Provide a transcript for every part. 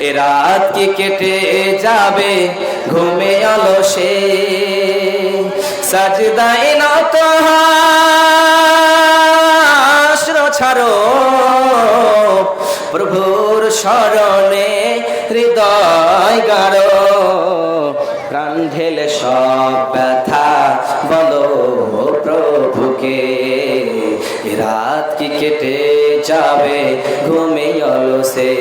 এ রাত কি কেটে যাবে? ঘুমে অলসে সাজদাই নত ছাড়ো। প্রভুর শরণে হৃদয় গাড়ো ঘুমে অলসে।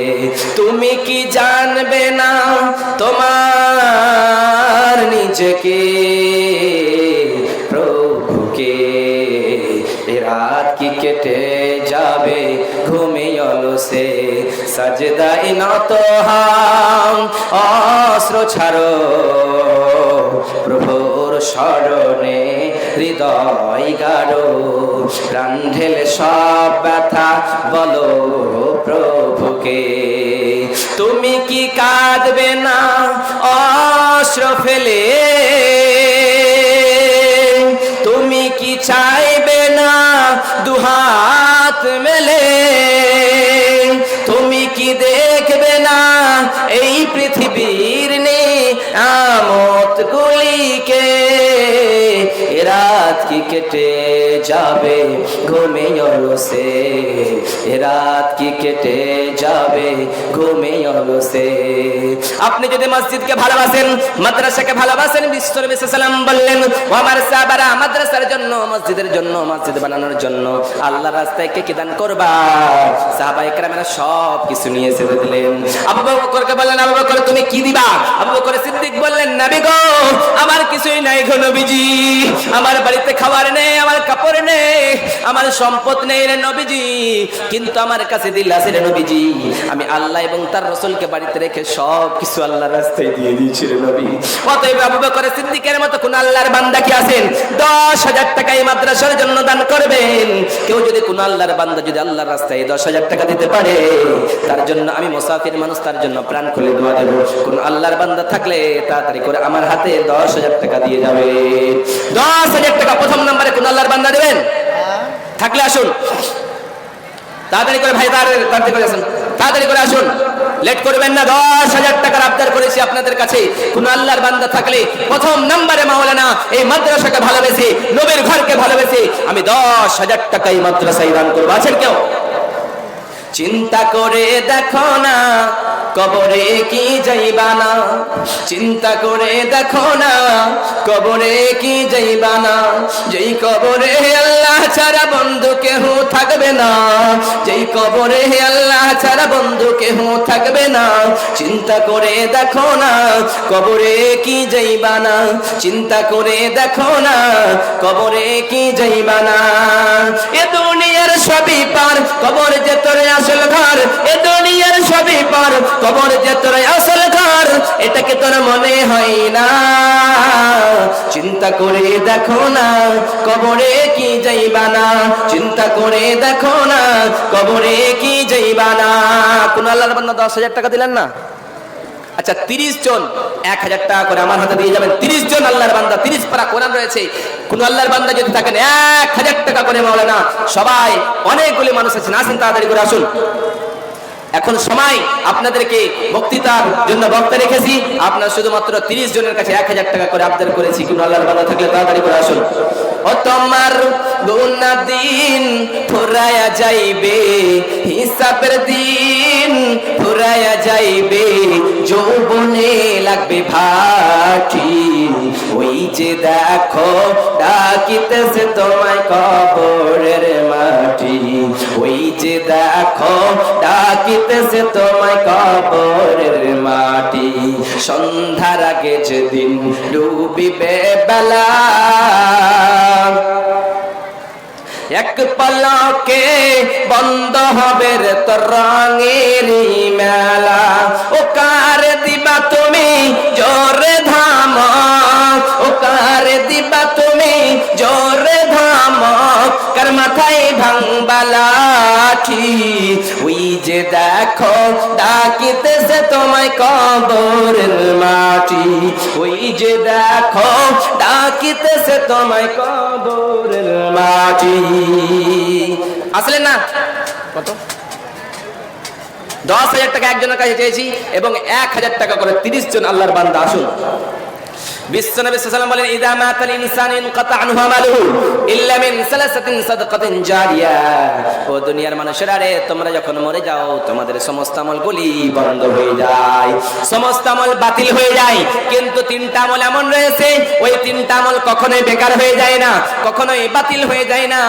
তুমি কি জানবে না তোমার নিজেকে? প্রভুকে রাত কি কেটে যাবে ঘুমে অলসে? সাজদাই নত হাম অস্ত্র ছাড়ো। প্রভুর স্মরণে হৃদয় প্রাণ ঢেলে সব ব্যথা, বলো প্রভুকে, তুমি কি কাঁদবে না, অস্ত্র ফেলে? তুমি কি চাইবে না, দুহাত মেলে? তুমি কি দেখবে না, এই পৃথিবীর নে আমত গুলিকে এ রাত কি কেটে যাবে? ঘুমে অলসে। এ রাত কি কেটে যাবে? ঘুমে অলসে। আপনি যদি মসজিদকে ভালোবাসেন, মাদ্রাসাকে ভালোবাসেন বিশ্বর সালাম বললেন আমার সাহাবারা মাদ্রাসার জন্য, মসজিদের জন্য, মসজিদ বানানোর জন্য, আল্লাহ রাস্তায় কে কি দান করবা? সাহাবা একরামেরা সব কিছু নিয়ে এসে দিলেন আবু বকরকে বললেন, আবু বকর, তুমি কি দিবা? আবু বকর সিদ্দিক বললেন, নবী গো, আমার কিছুই নাই গো নবীজি, আমার বাড়িতে খাবার নেই, আমার কাপড় নেই, আমার সম্পদ নেই রে নবীজি। কিন্তু আমার কাছে দিল আছে রে নবীজি। আমি আল্লাহ এবং তার রসুলকে বাড়িতে রেখে সব কিছু আল্লাহর রাস্তায় দিয়ে দিয়েছি রে নবী। অতএব আবু বকর সিদ্দিকের মতো কোন আল্লাহর বান্দা কি আছেন? দশ হাজার টাকা এই মাদ্রাসার জন্য দান করবেন। কেউ যদি কোন আল্লাহর বান্দা যদি আল্লাহর রাস্তায় দশ হাজার টাকা দিতে পারে, তার জন্য আমি মুসাফির মানুষ, তার জন্য প্রাণ খুলে দোয়া দেব কোন আল্লাহর বান্দা থাকলে তাড়াতাড়ি করে আমার হাতে দশ হাজার টাকা দিয়ে যাবে। দশ হাজার টাকা প্রথম নম্বরে কোন আল্লাহর বান্দা দেবেন? থাকলে আসুন। তাড়াতাড়ি করে ভাই, তাড়াতাড়ি করে আসুন। তাড়াতাড়ি করে আসুন। লেট করবেন না, দশ হাজার টাকার আবদার করেছি আপনাদের কাছে। কোন আল্লাহর বান্দা থাকলে প্রথম নম্বরে মাওলানা এই মাদ্রাসাকে ভালোবেসে, নবীর ঘরকে ভালোবেসে আমি দশ হাজার টাকা এই মাদ্রাসায় দান করব। আছেন কেউ? চিন্তা করে দেখো না কবরে কি যাইবা না চিন্তা করে দেখো না, কবরে কি যাইবা না যেই কবরে আল্লাহ ছাড়া বন্ধু কেহ থাকবে না, যেই কবরে আল্লাহ ছাড়া বন্ধু কেহ থাকবে না। চিন্তা করে দেখো না, কবরে কি যাইবা না চিন্তা করে দেখো না, কবরে কি যাইবা না এ দুনিয়ার সবই পার, কবর যে তোর আসল ঘর, এ দুনিয়ার সবই পার কবর যে তোর আসল ঘর, এটাকে তোর মনে হয় না। চিন্তা করে দেখো না, কবরে কি যাইবা না। চিন্তা করে দেখো না, কবরে কি যাইবা না। কোন আল্লাহর বান্দা দশ হাজার টাকা দিলেন না? আচ্ছা তিরিশ জন, এক হাজার টাকা করে আমার হাতে দিয়ে যাবেন। তিরিশ জন আল্লাহর বান্দা, তিরিশ পারা কোরআন রয়েছে। কোন আল্লাহর বান্দা যদি থাকেন, এক হাজার টাকা করে মাওলানা, সবাই অনেকগুলি মানুষ আছেন, আসেন তাড়াতাড়ি করে আসুন। এখন সময় আপনাদেরকে বক্তৃতার জন্য বক্তা রেখেছি। আপনার শুধুমাত্র তিরিশ জনের কাছে এক হাজার টাকা করে আবদার করেছি। কোন আল্লাহর বান্দা থাকলে তাড়াতাড়ি করে আসুন। ও তোমার দিন ফুরায়া যাইবে, হিসাবের দিন ফুরায়া যাইবে, যৌবনে লাগবে ভাটি। ওই যে দেখো, ডাকিতেছে তোমায় কবরের মাটি। ওই যে দেখো, ডাকিতেছে তোমায় কবরের মাটি। সন্ধ্যার আগে যেদিন ডুবিবে বেলা, এক পলকে বন্ধ হবে তোর রঙের দিবা তুমি জোরে ধাম কার মাথায় ভাঙবালাঠি ওই যে দেখো, ডাকিতেছে তোমায় কবরের মাটি। ওই যে দেখো, ডাকিতেছে তোমায় মাটি। আসলে না, কত? দশ হাজার টাকা একজনের কাছে চেয়েছি এবং এক হাজার টাকা করে তিরিশ জন আল্লাহর বান্দা আসুন। বিশ্বনবী সাল্লাল্লাহু বলেন, ইদা মাতাল ইনসান আনহু ইল্লা মিন সালাসাতিন সাদাকাতিন জারিয়া। ও দুনিয়ার মানুষেরা রে, তোমরা যখন মরে যাও, তোমাদের সমস্ত আমলগুলি বন্ধ হয়ে যায়, সমস্ত আমল বাতিল হয়ে যায়। কিন্তু তিনটা আমল এমন রয়েছে, ওই তিনটা আমল কখনোই বেকার হয়ে যায় না, কখনোই বাতিল হয়ে যায় না।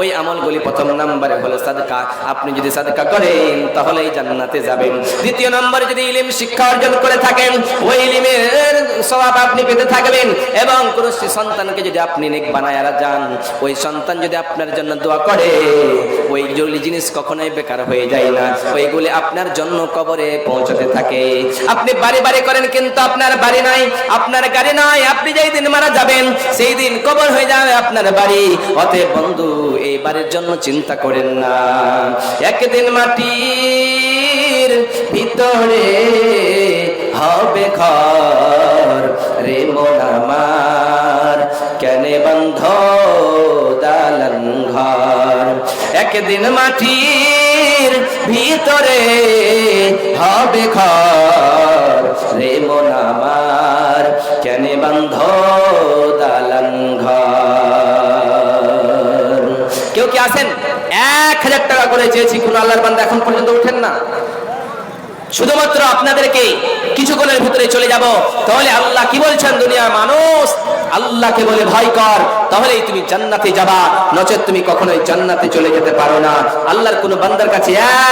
ওই আমলগুলি প্রথম নম্বরে হলো সাদকা। আপনি যদি সাদকা করেন, তাহলেই জান্নাতে যাবেন। দ্বিতীয় নম্বরে যদি ইলিম শিক্ষা অর্জন করে থাকেন, ওই ইলিমের স্বভাব আপনি পেতে থাকবেন এবং কোন সন্তানকে যদি আপনি নেক বানায় যান, ওই সন্তান যদি আপনার জন্য দোয়া করে, ওই জরুরি জিনিস কখনোই বেকার হয়ে যায় না। ওইগুলি আপনার জন্য কবরে পৌঁছতে থাকে। আপনি বাড়ি বাড়ি করেন কিন্তু আপনার বাড়ি নাই, আপনার গাড়ি নাই, আপনি যেই দিন মারা যাবেন, সেই দিন কবর হয়ে যাবে আপনার বাড়ি। অতএব বন্ধু, এই বাড়ির জন্য চিন্তা করেন না। একদিন মাটির ভিতরে হবে ঘর। একদিন মাটির ভিতরে হবে ঘর। রে মন আমার, কেনে বন্ধ দালান কেউ কি আছেন? এক হাজার টাকা করে চেয়েছি, কোন আল্লাহর বান্দা এখন পর্যন্ত উঠেন না। শুধুমাত্র আপনাদেরকে কিছুক্ষণের ভিতরে চলে যাব। তাহলে আল্লাহ কি বলছেন দুনিয়ার মানুষ? আল্লাহকে বলে ভয় কর, তাহলেই তুমি জান্নাতে যাবা। নচেত তুমি কখনোই জান্নাতে চলে যেতে পারো না। আল্লাহর কোনো বান্দার কাছে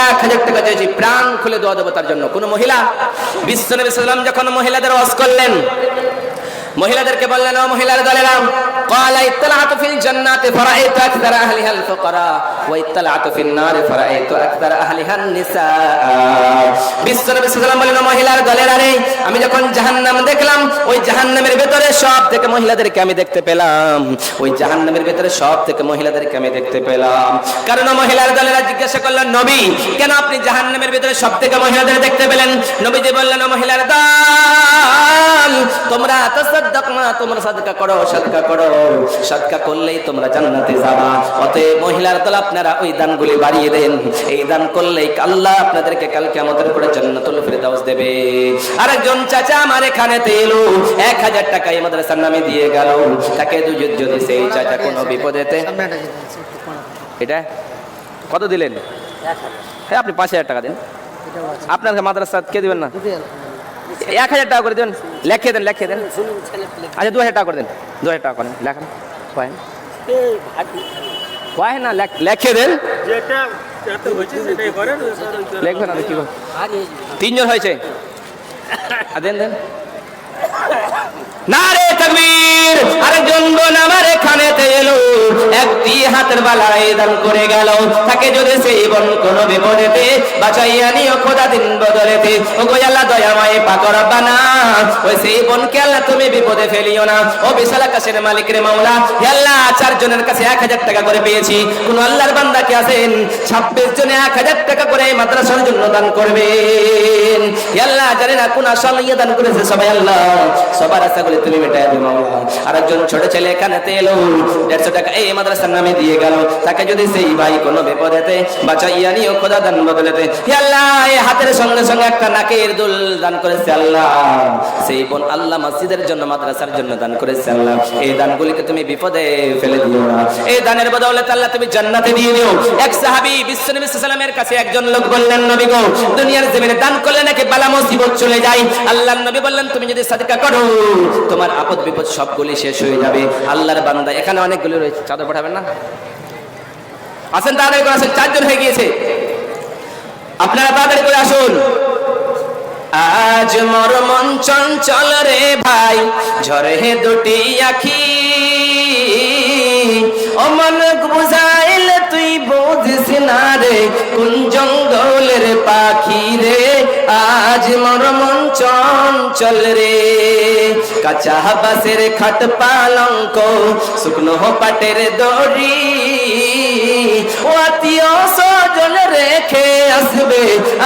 এক হাজার টাকা চেয়েছি, প্রাণ খুলে দোয়া দেবো তার জন্য। কোন মহিলা? বিশ্বনবী সাল্লাম যখন মহিলাদের ওয়াজ করলেন মহিলাদেরকে বললেন ও মহিলার দলেরা قال اطلعت في الجنات فرأيت أكثر أهلها الفقراء واطلعت في النار فرأيت أكثر أهلها النساء বিশ্ব নবী সাল্লাল্লাহু বলেন ও মহিলার দলেরা রে আমি যখন জাহান্নাম দেখলাম ওই জাহান্নামের ভেতরে সব থেকে মহিলাদেরকে আমি দেখতে পেলাম ওই জাহান্নামের ভেতরে সব থেকে মহিলাদেরকে আমি দেখতে পেলাম কারণ ও মহিলার দলেরা জিজ্ঞাসা করলেন নবী কেন আপনি জাহান্নামের ভেতরে সব থেকে মহিলাদের দেখতে পেলেন নবীজি বললেন ও মহিলার দল তোমরা তাসাদ্দাক না তোমরা সাদকা করো সাদকা করো। সাদকা করলেই তোমরা জান্নাতে যাবা। অতএব মহিলার দল আপনারা ওই দানগুলি বাড়িয়ে দেন। এই দান করলেই আল্লাহ আপনাদেরকে কাল কিয়ামতের করে জান্নাতুল ফিরদাউস দেবে। আরেকজন চাচা আমার এখানে এক হাজার টাকা এই মাদ্রাসার নামে দিয়ে গেল। তাকে দুজন যদি সেই চাচা কোনো বিপদেতে এটা? কত দিলেন? হ্যাঁ আপনি পাঁচ হাজার টাকা দিন। আপনার মাদ্রাসা কে দিবেন না? এক হাজার টাকা করে দেন লেখিয়ে দেন লেখিয়ে দেন। আচ্ছা দু হাজার টাকা করে দেন। দু হাজার টাকা করেন লেখান। হয় হয় না লেখে লেখিয়ে দেন। লেখবেন কি তিনজন হয়েছে। দেন দেন। না তকবীর, আরেকজন বোন আমার এখানে এলো। একটি হাতের বালায় দান করে গেল। তাকে যদি সেই বোন বিপদেতে বাঁচাইয়া নিও খোদা দিন বদলেতে। ও গো আল্লাহ দয়াময় পাকর বানা। ওই সেই তুমি বিপদে ফেলিও না। ও বিশাল আকাশের মালিক রে মাওলা আল্লাহ, চারজনের কাছে এক হাজার টাকা করে পেয়েছি। কোন আল্লাহর বান্দা কি আছেন? ছাব্বিশ জনে এক হাজার টাকা করে মাদ্রাসার জন্য দান করবেন হে আল্লাহ জানি না কোন আসল ইয়ে দান করেছে সবাই আল্লাহ। সবার আশাগুলি তুমি মেটাই দিও আর একজন ছোট ছেলে এখানে এলো, দেড়শো টাকা এই মাদ্রাসার নামে দিয়ে গেল। তাকে যদি সেই ভাই কোনো বিপদেতে বাঁচাইয়া নিও খোদা দান বদলেতে। আল্লাহ এই হাতের সঙ্গে সঙ্গে একটা নাকের দুল দান করেছে আল্লাহ। সেই বোন আল্লাহ মসজিদের জন্য, মাদ্রাসার জন্য দান করেছে আল্লাহ। এই দানগুলিকে তুমি বিপদে ফেলে দিও না। এই দানের বদৌলতে আল্লাহ তুমি জান্নাতে দিয়ে দিও। এক সাহাবী বিশ্বনবী সাল্লামের কাছে একজন লোক বললেন, নবী গো, দুনিয়ার জমিনে দান করলে নাকি বালা মুসিবত চলে যায়। আল্লাহর নবী বললেন, তুমি যদি সাদকা করো, তোমার আপদ বিপদ সবগুলি শেষ হয়ে যাবে। আল্লাহর বান্দা এখানে অনেকগুলো রয়েছে। চাদর পাঠাবেন না? আসেন তাড়াতাড়ি করে আসেন, চারজন হয়ে গিয়েছে। আপনারা তাড়াতাড়ি করে আসুন। আজ মর মন চঞ্চল রে ভাই, ঝরে হে দুটি আখি। ও মন বুঝাইল তুই বুঝিস না রে, কোন রে আজ মর মন চঞ্চল রে। কাঁচা বাসের খাট পালঙ্ক, শুকনো পাটের দড়ি। ও আত্মীয় স্বজন রেখে আসবে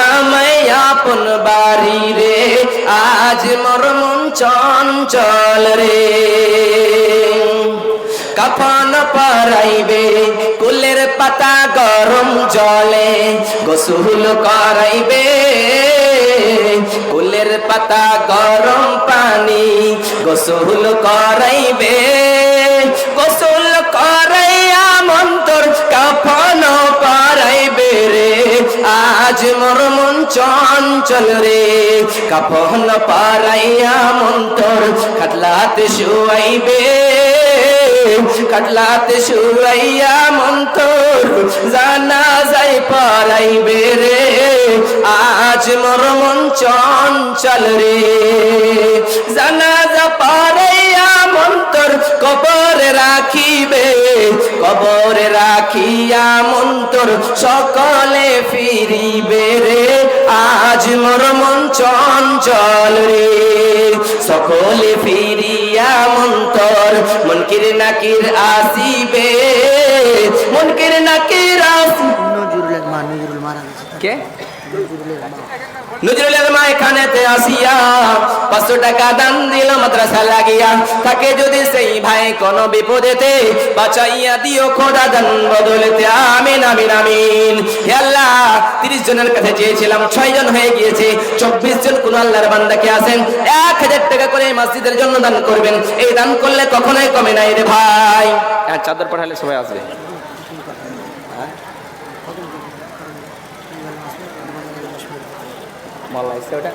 আমায় আপন বাড়ি রে। আজ মর মন চঞ্চল রে। কাফন পরাইবে, কুলের পাতা গরম জলে, গোসল করাইবে। কুলের পাতা গরম পানি, গোসল করাইবে। গোসল করাইয়া মন্তর কাফন পরাইবে রে। আজ মোর মন চঞ্চল রে। কাফন পারাইয়া মন্তর খাটলাতে শুয়াইবে। কাটলাতে শুয়াইয়া মন্তর জানা যাই পারাইবে রে। আজ মোর মন চঞ্চল রে। জানা যা পারাইয়া মন্তর কবরে রাখিবে, কবরে রাখিয়া মন্তর সকলে ফিরিবে রে। আজ মোর মন চঞ্চল রে। সকলে ফিরিয়া মন্তর মনকির নাকির আসিবে, মনকির নাকির আসিবে। কে? নজরুলের মা এখানেতে আসিয়া পাঁচশো টাকা দান দিল মাদ্রাসা লাগিয়া। তাকে যদি সেই ভাই কোন বিপদেতে বাঁচাইয়া দিও খোদা দান বদলেতে। আমিন আমিন আমিন। হে আল্লাহ তিরিশ জনের কাছে চেয়েছিলাম ছয় জন হয়ে গিয়েছে। চব্বিশ জন কোন আল্লাহর বান্দাকে আসেন এক হাজার টাকা করে মসজিদের জন্য দান করবেন। এই দান করলে কখনোই কমে নাই রে ভাই। হ্যাঁ চাদর পাঠালে সবাই আসবে। মাল্লা এসছে ওটা।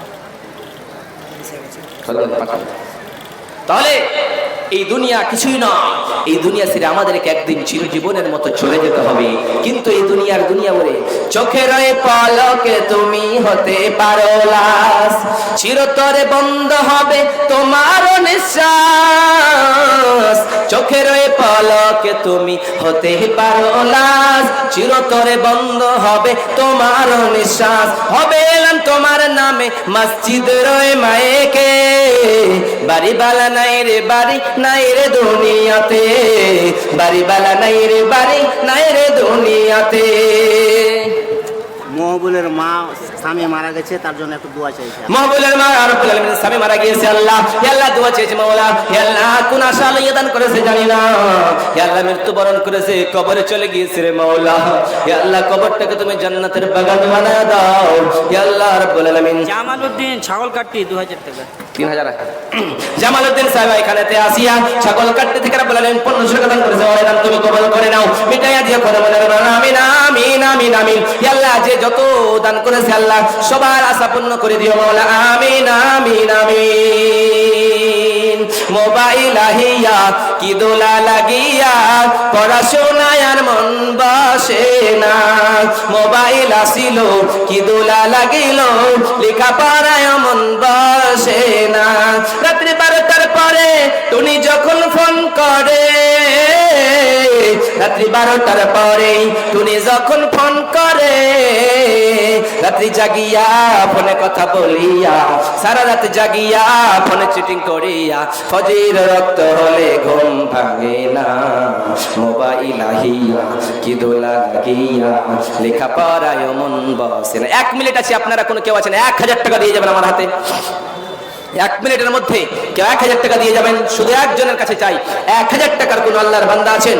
তাহলে এই দুনিয়া কিছুই নয়। এই দুনিয়া ছেড়ে আমাদেরকে একদিন চিরজীবনের মতো চলে যেতে হবে। কিন্তু এই দুনিয়ার দুনিয়া বলে, চোখের পলকে তুমি হতে পারো লাশ। চিরতরে বন্ধ হবে তোমার নিঃশ্বাস। চোখের পলকে তুমি হতে পারো লাশ। চিরতরে বন্ধ হবে তোমার নিঃশ্বাস। হবে এলাম তোমার নামে মসজিদ রয়ে মায়েকে। বাড়ি বালা নাই রে বাড়ি নাই রে দুনিয়াতে বাড়ি বালা নাই রে বাড়ি নাই রে দুনিয়াতে। মহবুলের মা স্বামী মারা গেছে তার জন্য একটু দোয়া চাইছে। মহবুলের মা আর আলমিনের স্বামী মারা গিয়েছে আল্লাহ। হে আল্লাহ দোয়া চেয়েছে মাওলা। হে আল্লাহ কোন আশা লইয়া দান করেছে জানি না। হে আল্লাহ মৃত্যুবরণ করেছে কবরে চলে গিয়েছে রে মাওলা। হে আল্লাহ কবরটাকে তুমি জান্নাতের বাগান বানায় দাও। হে আল্লাহ রাব্বুল আলামিন। জামাল ছাগল কাটটি দু হাজার টাকা। তিন হাজার জামালউদ্দিন সাহেব এখানেতে আসিয়া ছাগল কাটতে থেকে বললেন পনেরোশো টাকা দান করেছে। ওরে দান তুমি কবল করে নাও। মিটাইয়া দিয়ে করে বলে আমিন আমিন আমিন আমিন। আল্লাহ যে যত দান করেছে আল্লাহ সবার আশা পূর্ণ করে দিও মাওলা, আমিন আমিন আমিন। মোবাইল আহিয়া, কি দোলা লাগিয়া, পড়াশোনায় আর মন বসে না। মোবাইল আসিল, কি দোলা লাগিল লেখা পড়ায় মন বসে না। রাত্রি বারোটার পরে টুনি যখন ফোন করে রাত্রি বারোটার পরে টুনি যখন ফোন করে, রাত্রি জাগিয়া ফোনে কথা বলিয়া, সারা রাত জাগিয়া ফোনে চিটিং করিয়া, ফজির রক্ত হলে ঘুম ভাঙে না। মোবাইল আহিয়া কি দোলা লাগিয়া লেখা পড়ায় মন বসে না। এক মিনিট আছে, আপনারা কোনো কেউ আছেন? এক হাজার টাকা দিয়ে যাবেন আমার হাতে। এক মিনিটের মধ্যে কেউ এক হাজার টাকা দিয়ে যাবেন। শুধু একজনের কাছে চাই, এক হাজার টাকার কোন আল্লাহর বান্দা আছেন?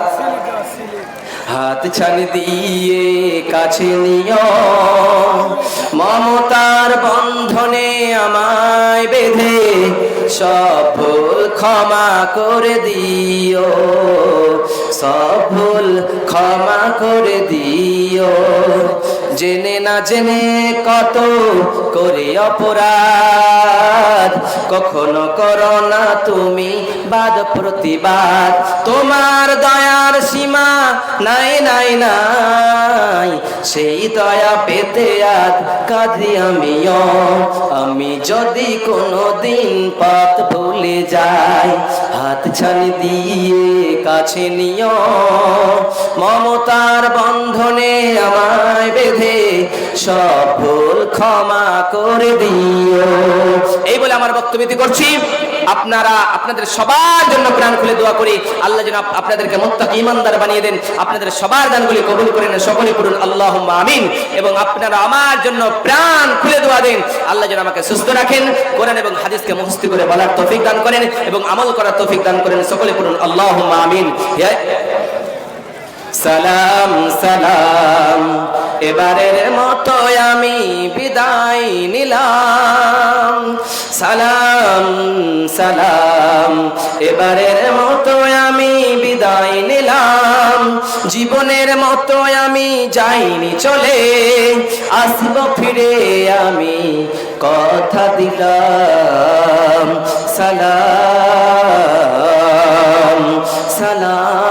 হাত ছান দিয়ে কাছে নিও মমতার বন্ধনে আমায় বেঁধে সব ক্ষমা করে দিও। সব ক্ষমা করে দিও। জেনে না জেনে কত করে অপরাধ। কখনো করো না তুমি বাদ প্রতিবাদ। তোমার দয়ার সীমা নাই নাই নাই। সেই দয়া পেতে আজ কাঁদি আমিও। আমি যদি কোনো দিন পথ ভুলে যাই, হাত ছানি দিয়ে কাছে নিও। মমতার বন্ধনে আমায় বেঁধে আমার বক্তব্য করছি। আপনারা, আপনাদের সবার জন্য প্রাণ খুলে দোয়া করি। আল্লাহ যেন আপনাদেরকে মুত্তাকি ইমানদার বানিয়ে দেন। আপনাদের সবার দানগুলি কবুল করে নেন, সকলে করুন আল্লাহ আমিন। এবং আপনারা আমার জন্য প্রাণ খুলে দোয়া দেন। আল্লাহ যেন আমাকে সুস্থ রাখেন, কোরআন এবং হাদিসকে মুখস্থ করে বলার তৌফিক দান করেন এবং আমল করার তৌফিক দান করেন, সকলে করুন আল্লাহ আমিন। সালাম সালাম। এবারের মতো আমি বিদায় নিলাম। সালাম সালাম। এবারের মতো আমি বিদায় নিলাম। জীবনের মতো আমি যাইনি চলে। আসব ফিরে আমি কথা দিলাম। সালাম সালাম।